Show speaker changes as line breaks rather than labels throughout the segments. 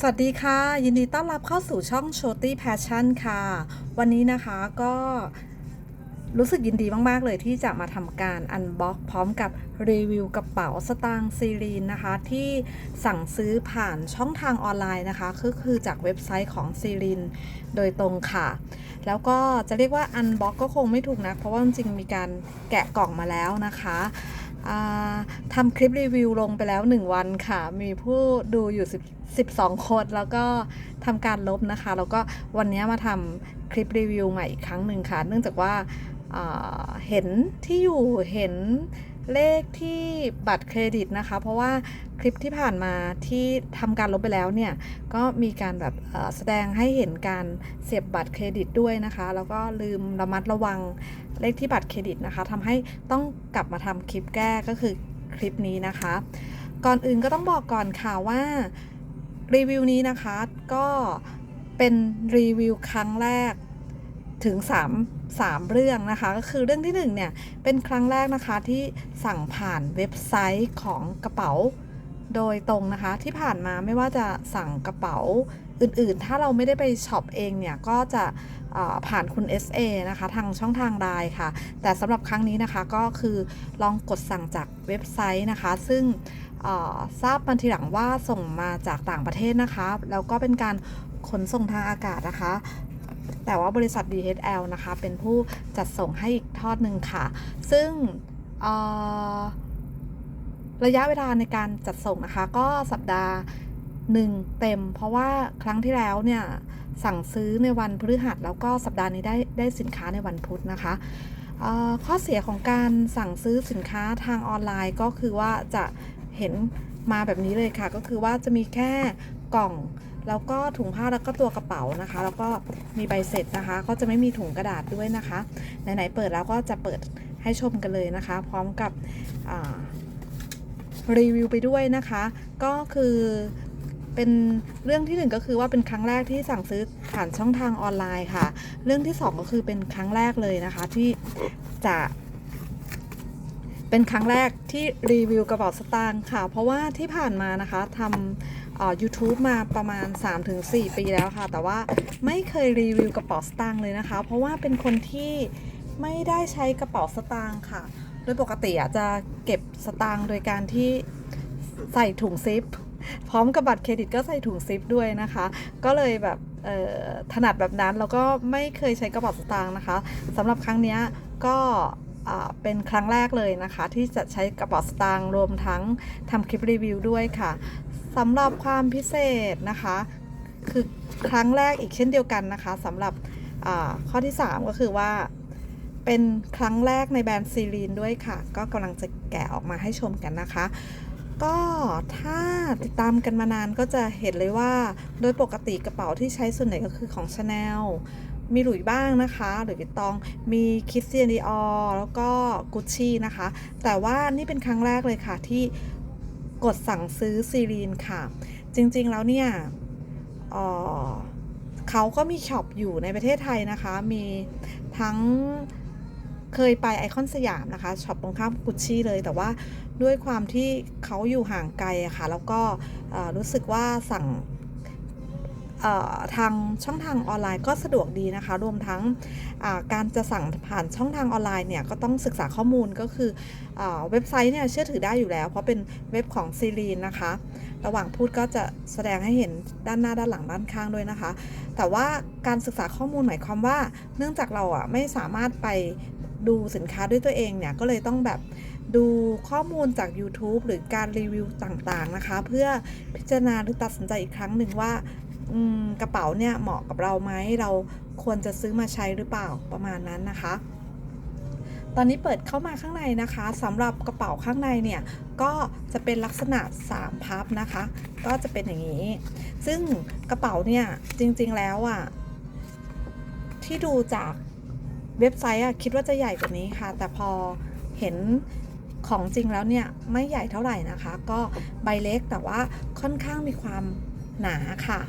สวัสดีค่ะ ยินดีต้อนรับเข้าสู่ช่อง s h o t y Passion ค่ะ วันนี้นะคะก็รู้สึกยินดีมาก ๆ เลยที่จะมาทำการอันบ็อกพร้อมกับรีวิวกระเป๋าสตางค์ซีรีนนะคะ ที่สั่งซื้อผ่านช่องทางออนไลน์นะคะก็คือจากเว็บไซต์ของซีรีนโดยตรงค่ะ แล้วก็จะเรียกว่าอันบ็อกก็คงไม่ถูกนะ เพราะว่าจริงมีการแกะกล่องมาแล้วนะคะทำคลิปรีวิวลงไปแล้ว 1 วันค่ะ มีผู้ดูอยู่ 10 12คนแล้วก็ทำการลบนะคะ แล้วก็วันนี้มาทำคลิปรีวิวใหม่อีกครั้งหนึ่งค่ะ เนื่องจากว่าอ่าเห็นที่อยู่เห็นเลขที่บัตรเครดิตนะคะ เพราะว่าคลิปที่ผ่านมาที่ทำการลบไปแล้วเนี่ย ก็มีการแบบแสดงให้เห็นการเสียบบัตรเครดิตด้วยนะคะ แล้วก็ลืมระมัดระวังเลขที่บัตรเครดิตนะคะทำให้ต้องกลับมาทำคลิปแก้ก็คือคลิปนี้นะคะ ก่อนอื่นก็ต้องบอกก่อนค่ะว่า รีวิวนี้นะคะก็เป็นรีวิวครั้งแรกถึง 3 3 เรื่องนะคะ ก็คือเรื่องที่ 1 เนี่ย เป็นครั้งแรกนะคะที่สั่งผ่านเว็บไซต์ของกระเป๋าโดยตรงนะคะ ที่ผ่านมาไม่ว่าจะสั่งกระเป๋า อื่นๆ ถ้าเราไม่ได้ไปช็อปเองเนี่ย ก็จะผ่านคุณ SA นะคะ ทางช่องทางไลน์ค่ะ แต่สำหรับครั้งนี้นะคะก็คือลองกดสั่งจากเว็บไซต์นะคะ ซึ่งทราบมาทีหลังว่าส่งมาจากต่างประเทศนะคะ แล้วก็เป็นการขนส่งทางอากาศนะคะ แต่ว่าบริษัท DHL นะคะ เป็นผู้จัดส่งให้อีกทอดหนึ่งค่ะ ซึ่งระยะเวลาในการจัดส่งนะคะ ก็สัปดาห์ หนึ่งเต็ม เพราะว่าครั้งที่แล้วเนี่ยสั่งซื้อในวันพฤหัสแล้วก็สัปดาห์นี้ได้ได้สินค้าในวันพุธนะคะข้อเสียของการสั่งซื้อสินค้าทางออนไลน์ก็คือว่าจะเห็นมาแบบนี้เลยค่ะ ก็คือว่าจะมีแค่กล่อง แล้วก็ถุงผ้าแล้วก็ตัวกระเป๋านะคะ แล้วก็มีใบเสร็จนะคะ ก็จะไม่มีถุงกระดาษด้วยนะคะไหนๆเปิดแล้วก็จะเปิดให้ชมกันเลยนะคะ พร้อมกับรีวิวไปด้วยนะคะ ก็คือ เป็นเรื่องที่หนึ่งก็คือว่าเป็นครั้งแรกที่สั่งซื้อผ่านช่องทางออนไลน์ค่ะ เรื่องที่สองก็คือเป็นครั้งแรกเลยนะคะที่จะเป็นครั้งแรกที่รีวิวกระเป๋าสตางค์ค่ะ เพราะว่าที่ผ่านมานะคะทำเอ่อ YouTube มาประมาณ 3-4 ปีแล้วค่ะ แต่ว่าไม่เคยรีวิวกระเป๋าสตางค์เลยนะคะ เพราะว่าเป็นคนที่ไม่ได้ใช้กระเป๋าสตางค์ค่ะ โดยปกติจะเก็บสตางค์โดยการที่ใส่ถุงซิป พร้อมกับบัตรเครดิตก็ใส่ถุงซิปด้วยนะคะ ก็เลยแบบถนัดแบบนั้นแล้วก็ไม่เคยใช้กระเป๋าสตางค์นะคะสำหรับครั้งนี้ก็เป็นครั้งแรกเลยนะคะ ที่จะใช้กระเป๋าสตางค์รวมทั้งทำคลิปรีวิวด้วยค่ะสำหรับความพิเศษนะคะ คือครั้งแรกอีกเช่นเดียวกันนะคะสำหรับข้อที่ 3 ก็คือว่าเป็นครั้งแรกในแบรนด์ซีรีนด้วยค่ะ ก็กำลังจะแกะออกมาให้ชมกันนะคะ ก็ถ้าติดตามกันมานานก็จะเห็นเลยว่า โดยปกติกระเป๋าที่ใช้ส่วนใหญ่ก็คือของ Chanel มีหลุยบ้างนะคะหรือวิตตอง มีคิสเซียนดีออแล้วก็กุชชี่นะคะ แต่ว่านี่เป็นครั้งแรกเลยค่ะที่กดสั่งซื้อซีรีนค่ะ จริงๆแล้วเนี่ยเอ่อเขาก็มีช็อปอยู่ในประเทศไทยนะคะ มีทั้งเคยไปไอคอนสยามนะคะช็อปตรงข้ามกุชชี่เลยแต่ว่า ด้วยความที่เขาอยู่ห่างไกลอะค่ะ แล้วก็รู้สึกว่าสั่งทางช่องทางออนไลน์ก็สะดวกดีนะคะ รวมทั้งการจะสั่งผ่านช่องทางออนไลน์เนี่ยก็ต้องศึกษาข้อมูลก็คืออเว็บไซต์เนี่ยเชื่อถือได้อยู่แล้ว เพราะเป็นเว็บของซีรีนนะคะ ระหว่างพูดก็จะแสดงให้เห็นด้านหน้าด้านหลังด้านข้างด้วยนะคะ แต่ว่าการศึกษาข้อมูลหมายความว่า เนื่องจากเราอะไม่สามารถไปดูสินค้าด้วยตัวเองเนี่ยก็เลยต้องแบบ ดูข้อมูลจาก YouTube หรือการรีวิวต่างๆนะคะ เพื่อพิจารณาหรือตัดสินใจอีกครั้งหนึ่งว่ากระเป๋าเนี่ยเหมาะกับเราไหมเราควรจะซื้อมาใช้หรือเปล่าประมาณนั้นนะคะ ตอนนี้เปิดเข้ามาข้างในนะคะสำหรับกระเป๋าข้างในเนี่ยก็จะเป็นลักษณะ 3 พับนะคะ ก็จะเป็นอย่างนี้ ซึ่งกระเป๋าเนี่ยจริงๆแล้วอะที่ดูจากเว็บไซต์อะคิดว่าจะใหญ่กว่านี้ค่ะ แต่พอเห็น ของจริงแล้วเนี่ยไม่ใหญ่เท่าไหร่นะคะ ก็ใบเล็กแต่ว่าค่อนข้างมีความหนาค่ะ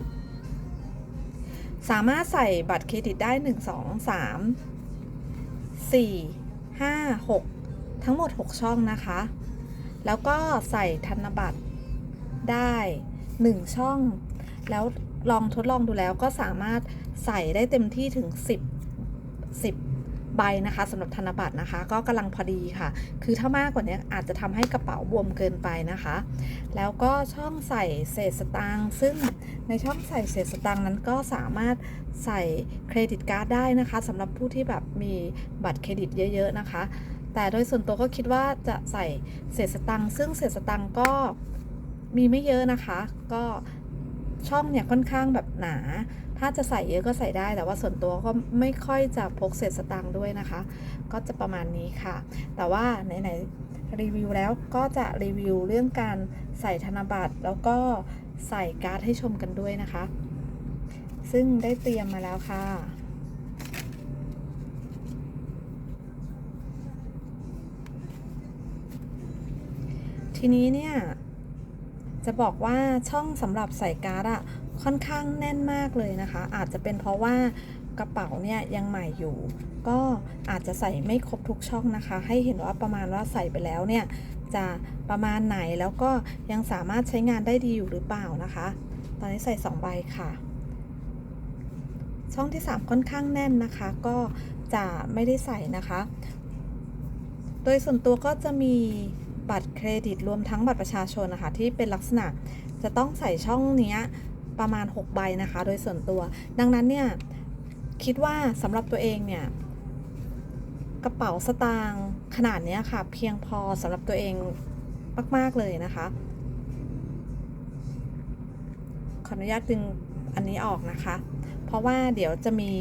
สามารถใส่บัตรเครดิตได้ 1 2 3 4 5 6 ทั้งหมด 6 ช่องนะคะ แล้วก็ใส่ธนบัตรได้ 1 ช่อง แล้วลองทดลองดูแล้วก็สามารถใส่ได้เต็มที่ถึง 10 10 ใบนะคะสำหรับธนบัตรนะคะ ก็กำลังพอดีค่ะ คือถ้ามากกว่านี้อาจจะทำให้กระเป๋าบวมเกินไปนะคะ แล้วก็ช่องใส่เศษสตางค์ซึ่งในช่องใส่เศษสตางค์นั้นก็สามารถใส่เครดิตการ์ดได้นะคะสำหรับผู้ที่แบบมีบัตรเครดิตเยอะ ๆ นะคะ แต่โดยส่วนตัวก็คิดว่าจะใส่เศษสตังค์ซึ่งเศษสตังค์ก็มีไม่เยอะนะคะ ก็ ช่องเนี่ยค่อนข้างแบบหนา ถ้าจะใส่เยอะก็ใส่ได้ แต่ว่าส่วนตัวก็ไม่ค่อยจะพกเศษสตังค์ด้วยนะคะ ก็จะประมาณนี้ค่ะ แต่ว่าไหนๆรีวิวแล้วก็จะรีวิวเรื่องการใส่ธนบัตรแล้วก็ใส่การ์ดให้ชมกันด้วยนะคะ ซึ่งได้เตรียมมาแล้วค่ะทีนี้เนี่ย จะบอกว่าช่องสำหรับใส่การ์ดอะค่อนข้างแน่นมากเลยนะคะ อาจจะเป็นเพราะว่ากระเป๋าเนี่ยยังใหม่อยู่ ก็อาจจะใส่ไม่ครบทุกช่องนะคะ ให้เห็นว่าประมาณว่าใส่ไปแล้วเนี่ยจะประมาณไหนแล้วก็ยังสามารถใช้งานได้ดีอยู่หรือเปล่านะคะ ตอนนี้ใส่ 2 ใบค่ะ ช่องที่ 3 ค่อนข้างแน่นนะคะ ก็จะไม่ได้ใส่นะคะ โดยส่วนตัวก็จะมี บัตรเครดิตรวมทั้งบัตรประชาชนนะคะที่เป็นลักษณะจะต้องใส่ช่องนี้ประมาณ 6 ใบนะคะ โดยส่วนตัว ดังนั้นเนี่ยคิดว่าสำหรับตัวเองเนี่ยกระเป๋าสตางค์ขนาดนี้ค่ะ เพียงพอสำหรับตัวเองมาก ๆ เลยนะคะ ขออนุญาตดึงอันนี้ออกนะคะ เพราะว่าเดี๋ยวจะมี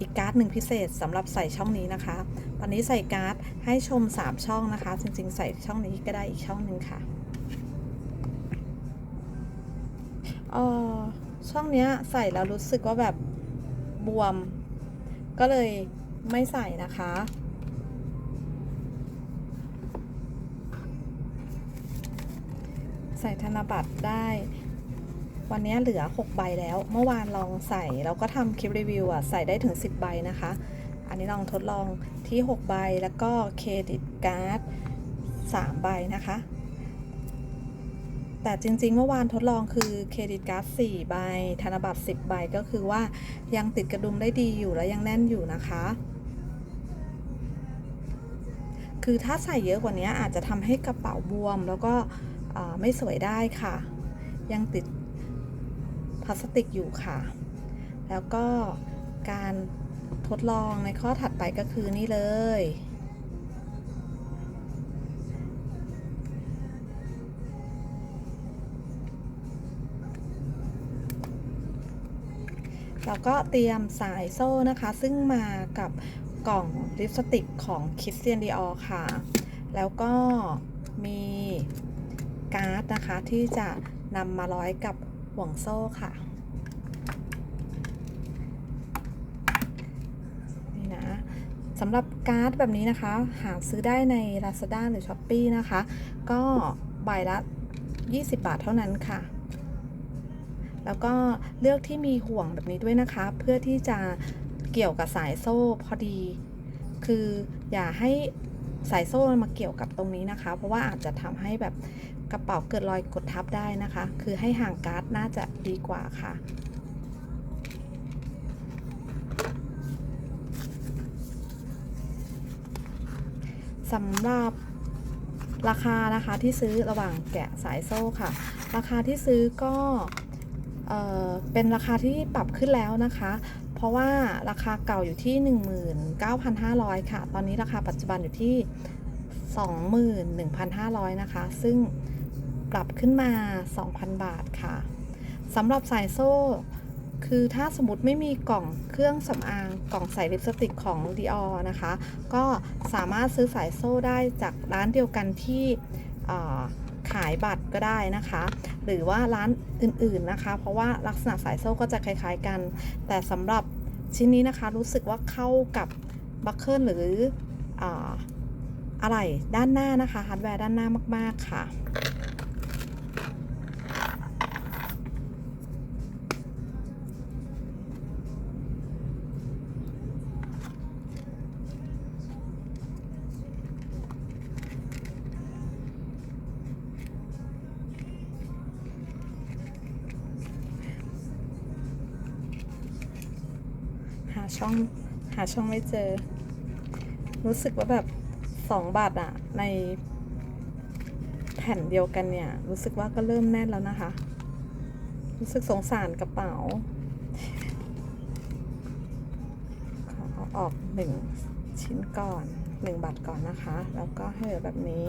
อีกการ์ดหนึ่งพิเศษสำหรับใส่ช่องนี้นะคะ ตอนนี้ใส่การ์ดให้ชม 3 ช่องนะคะ จริงๆ ใส่ช่องนี้ก็ได้อีกช่องหนึ่งค่ะเออช่องเนี้ยใส่แล้วรู้สึกว่าแบบบวม ก็เลยไม่ใส่นะคะ ใส่ธนบัตรได้วันนี้เหลือ 6 ใบแล้ว เมื่อวานลองใส่ แล้วก็ทำคลิปรีวิวอะ ใส่ได้ถึง 10 ใบนะคะ นี้ลองทดลองที่ 6 ใบ แล้วก็เครดิตการ์ด3ใบนะคะ แต่จริงๆ เมื่อวานทดลองคือเครดิตการ์ด4ใบ ธนบัตร 10 ใบ ก็คือว่ายังติดกระดุมได้ดีอยู่และยังแน่นอยู่นะคะ คือถ้าใส่เยอะกว่านี้อาจจะทำให้กระเป๋าบวม แล้วก็ไม่สวยได้ค่ะ ยังติดพลาสติกอยู่ค่ะ แล้วก็การ ทดลองในข้อถัดไปก็คือนี่เลยแล้วก็เตรียมสายโซ่นะคะ ซึ่งมากับกล่องลิปสติกของคิสเตียนดีออค่ะ แล้วก็มีการ์ดนะคะที่จะนำมาร้อยกับห่วงโซ่ค่ะ นี่นะ สำหรับการ์ดแบบนี้นะคะ หาซื้อได้ใน Lazada หรือ s h อ p e e นะคะ ก็ใบละ 20 บาทเท่านั้นค่ะ แล้วก็เลือกที่มีห่วงแบบนี้ด้วยนะคะ เพื่อที่จะเกี่ยวกับสายโซ่พอดี คืออย่าให้สายโซ่มาเกี่ยวกับตรงนี้นะคะ เพราะว่าอาจจะทำให้แบบกระเป๋าเกิดรอยกดทับได้นะคะ คือให้ห่างการ์ดน่าจะดีกว่าค่ะ สำหรับราคานะคะที่ซื้อระหว่างแกะสายโซ่ค่ะ ราคาที่ซื้อก็เอ่อเป็นราคาที่ปรับขึ้นแล้วนะคะ เพราะว่าราคาเก่าอยู่ที่ 19,500 ค่ะ ตอนนี้ราคาปัจจุบันอยู่ที่ 21,500 นะคะ ซึ่งปรับขึ้นมา 2,000 บาทค่ะสำหรับสายโซ่ คือถ้าสมมติไม่มีกล่องเครื่องสำอางกล่องใส่ลิปสติกของ Dior นะคะ ก็สามารถซื้อสายโซ่ได้จากร้านเดียวกันที่ขายบัตรก็ได้นะคะ หรือว่าร้านอื่นๆนะคะ เพราะว่าลักษณะสายโซ่ก็จะคล้ายๆกัน แต่สำหรับชิ้นนี้นะคะรู้สึกว่าเข้ากับบัคเกิลหรืออะไรด้านหน้านะคะฮาร์ดแวร์ด้านหน้ามากๆค่ะ ช่องหาช่องไม่เจอ รู้สึกว่าแบบสองบาทอะในแผ่นเดียวกันเนี่ย รู้สึกว่าก็เริ่มแน่นแล้วนะคะ รู้สึกสงสารกระเป๋าขอเอาออกหนึ่งชิ้นก่อนหนึ่งบาทก่อนนะคะ แล้วก็ให้เหลือแบบนี้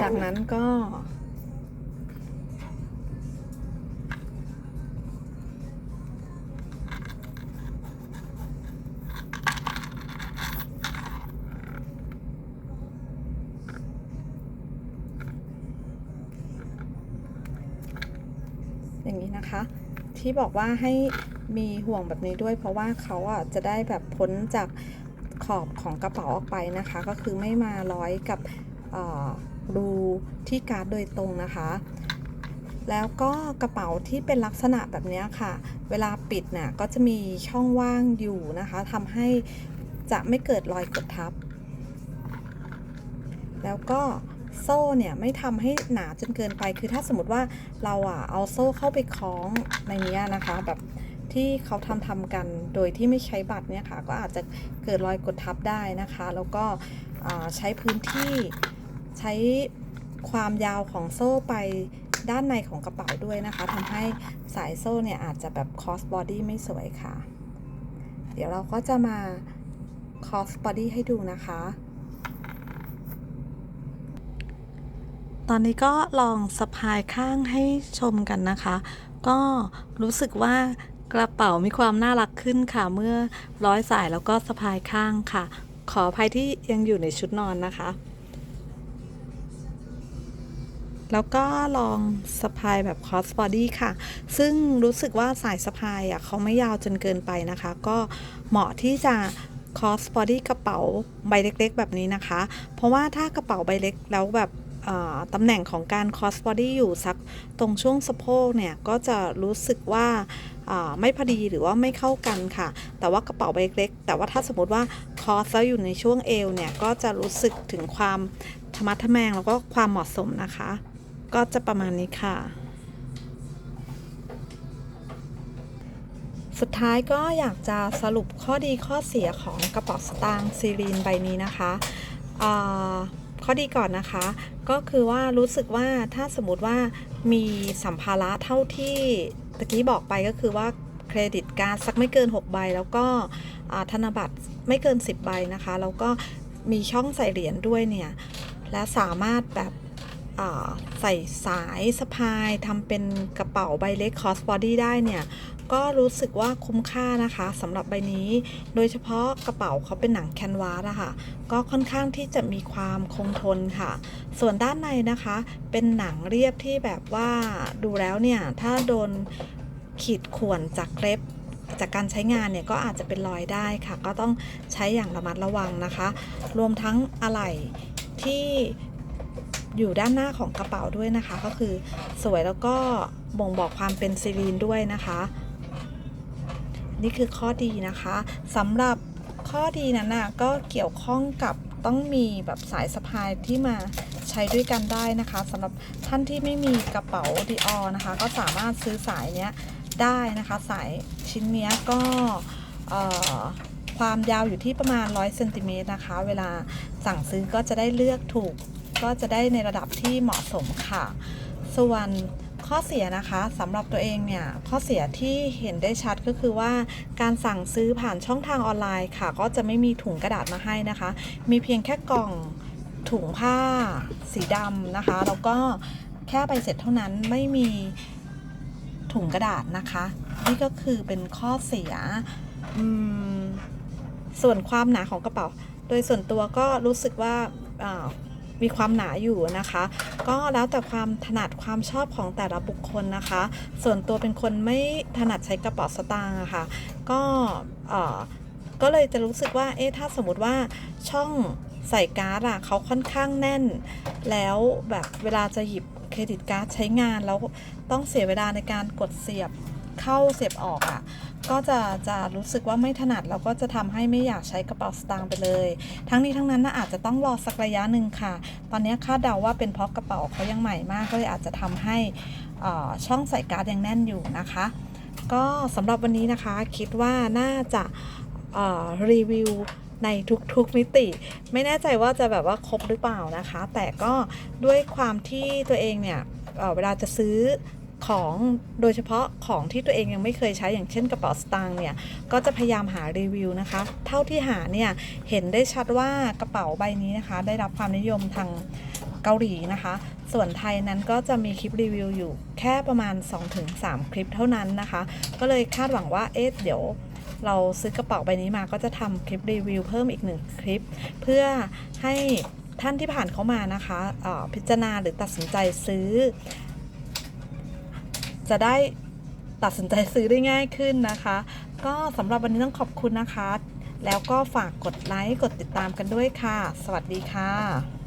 จากนั้นก็ ที่บอกว่าให้มีห่วงแบบนี้ด้วย เพราะว่าเขาอะจะได้แบบพ้นจากขอบของกระเป๋าออกไปนะคะ ก็คือไม่มาร้อยกับรูที่การ์ดโดยตรงนะคะ แล้วก็กระเป๋าที่เป็นลักษณะแบบนี้ค่ะ เวลาปิดเนี่ยก็จะมีช่องว่างอยู่นะคะทำให้จะไม่เกิดรอยกดทับ แล้วก็ โซ่เนี่ยไม่ทำให้หนาจนเกินไป คือถ้าสมมติว่าเราอะเอาโซ่เข้าไปคล้องในนี้นะคะ แบบที่เขาทำทำกันโดยที่ไม่ใช้บัตรเนี่ยค่ะ ก็อาจจะเกิดรอยกดทับได้นะคะ แล้วก็ใช้พื้นที่ใช้ความยาวของโซ่ไปด้านในของกระเป๋าด้วยนะคะทำให้สายโซ่เนี่ยอาจจะแบบ cross body ไม่สวยค่ะ เดี๋ยวเราก็จะมา cross body ให้ดูนะคะ ตอนนี้ก็ลองสะพายข้างให้ชมกันนะคะ ก็รู้สึกว่ากระเป๋ามีความน่ารักขึ้นค่ะ เมื่อร้อยสายแล้วก็สะพายข้างค่ะ ขออภัยที่ยังอยู่ในชุดนอนนะคะ แล้วก็ลองสะพายแบบ cross body ค่ะ ซึ่งรู้สึกว่าสายสะพายอะเขาไม่ยาวจนเกินไปนะคะ ก็เหมาะที่จะ cross body กระเป๋าใบเล็ก ๆ แบบนี้นะคะ เพราะว่าถ้ากระเป๋าใบเล็กแล้วแบบ ตำแหน่งของการ cross body อยู่สักตรงช่วงสะโพกเนี่ย ก็จะรู้สึกว่าไม่พอดีหรือว่าไม่เข้ากันค่ะ แต่ว่ากระเป๋าใบเล็ก แต่ว่าถ้าสมมติว่า cross แล้วอยู่ในช่วงเอวเนี่ย ก็จะรู้สึกถึงความธรรมะทะแมงแล้วก็ความเหมาะสมนะคะ ก็จะประมาณนี้ค่ะสุดท้ายก็อยากจะสรุปข้อดีข้อเสียของกระเป๋าสตางค์ซีรีนใบนี้นะคะ ข้อดีก่อนนะคะ ก็คือว่ารู้สึกว่าถ้าสมมติว่ามีสัมภาระเท่าที่ตะกี้บอกไปก็คือว่าเครดิตการ์ดสักไม่เกิน 6 ใบ แล้วก็ธนบัตรไม่เกิน 10 ใบนะคะ แล้วก็มีช่องใส่เหรียญด้วยเนี่ย และสามารถแบบใส่สายสะพายทำเป็นกระเป๋าใบเล็ก cross body ได้เนี่ย ก็รู้สึกว่าคุ้มค่านะคะสำหรับใบนี้ โดยเฉพาะกระเป๋าเขาเป็นหนังแคนวาสอะค่ะก็ค่อนข้างที่จะมีความคงทนค่ะ ส่วนด้านในนะคะ เป็นหนังเรียบที่แบบว่าดูแล้วเนี่ย ถ้าโดนขีดข่วนจากเล็บจากการใช้งานเนี่ยก็อาจจะเป็นรอยได้ค่ะ ก็ต้องใช้อย่างระมัดระวังนะคะ รวมทั้งอะไหล่ที่อยู่ด้านหน้าของกระเป๋าด้วยนะคะ ก็คือสวยแล้วก็บ่งบอกความเป็นซีรีนด้วยนะคะ นี่คือข้อดีนะคะสำหรับข้อดีนั้นน่ะก็เกี่ยวข้องกับต้องมีแบบสายสะพายที่มาใช้ด้วยกันได้นะคะสำหรับท่านที่ไม่มีกระเป๋าดีออนะคะ ก็สามารถซื้อสายเนี้ยได้นะคะ สายชิ้นเนี้ยก็เอ่อความยาวอยู่ที่ประมาณ 100เซนติเมตรนะคะ เวลาสั่งซื้อก็จะได้เลือกถูก ก็จะได้ในระดับที่เหมาะสมค่ะ ส่วน ข้อเสียนะคะสำหรับตัวเองเนี่ยข้อเสียที่เห็นได้ชัดก็คือว่าการสั่งซื้อผ่านช่องทางออนไลน์ค่ะ ก็จะไม่มีถุงกระดาษมาให้นะคะ มีเพียงแค่กล่องถุงผ้าสีดำนะคะ แล้วก็แค่ใบเสร็จเท่านั้นไม่มีถุงกระดาษนะคะ นี่ก็คือเป็นข้อเสียส่วนความหนาของกระเป๋า โดยส่วนตัวก็รู้สึกว่าอ่า มีความหนาอยู่นะคะ ก็แล้วแต่ความถนัดความชอบของแต่ละบุคคลนะคะ ส่วนตัวเป็นคนไม่ถนัดใช้กระเป๋าสตางค์อะค่ะก็เออก็เลยจะรู้สึกว่าเอ๊ะถ้าสมมติว่าช่องใส่การ์ดอะเขาค่อนข้างแน่น แล้วแบบเวลาจะหยิบเครดิตการ์ดใช้งานแล้วต้องเสียเวลาในการกดเสียบเข้าเสียบออกอะ ก็จะจะรู้สึกว่าไม่ถนัดแล้วก็จะทำให้ไม่อยากใช้กระเป๋าสตางค์ไปเลย ทั้งนี้ทั้งนั้นนะอาจจะต้องรอสักระยะหนึ่งค่ะ ตอนนี้คาดเดาว่าเป็นเพราะกระเป๋าเขายังใหม่มากก็เลยอาจจะทำให้ช่องใส่การ์ดยังแน่นอยู่นะคะ ก็สำหรับวันนี้นะคะคิดว่าน่าจะรีวิวในทุกๆมิติ ไม่แน่ใจว่าจะแบบว่าครบหรือเปล่านะคะ แต่ก็ด้วยความที่ตัวเองเนี่ยเเวลาจะซื้อ ของโดยเฉพาะของที่ตัวเองยังไม่เคยใช้อย่างเช่นกระเป๋าสตางค์เนี่ยก็จะพยายามหารีวิวนะคะ เท่าที่หาเนี่ยเห็นได้ชัดว่ากระเป๋าใบนี้นะคะ ได้รับความนิยมทางเกาหลีนะคะ ส่วนไทยนั้นก็จะมีคลิปรีวิวอยู่แค่ประมาณ 2-3 คลิปเท่านั้นนะคะ ก็เลยคาดหวังว่าเอ๊ะเดี๋ยวเราซื้อกระเป๋าใบนี้มาก็จะทำคลิปรีวิวเพิ่มอีกหนึ่งคลิป เพื่อให้ท่านที่ผ่านเข้ามานะคะพิจารณาหรือตัดสินใจซื้อ จะได้ตัดสินใจซื้อได้ง่ายขึ้นนะคะ ก็สำหรับวันนี้ต้องขอบคุณนะคะ แล้วก็ฝากกดไลค์ กดติดตามกันด้วยค่ะ สวัสดีค่ะ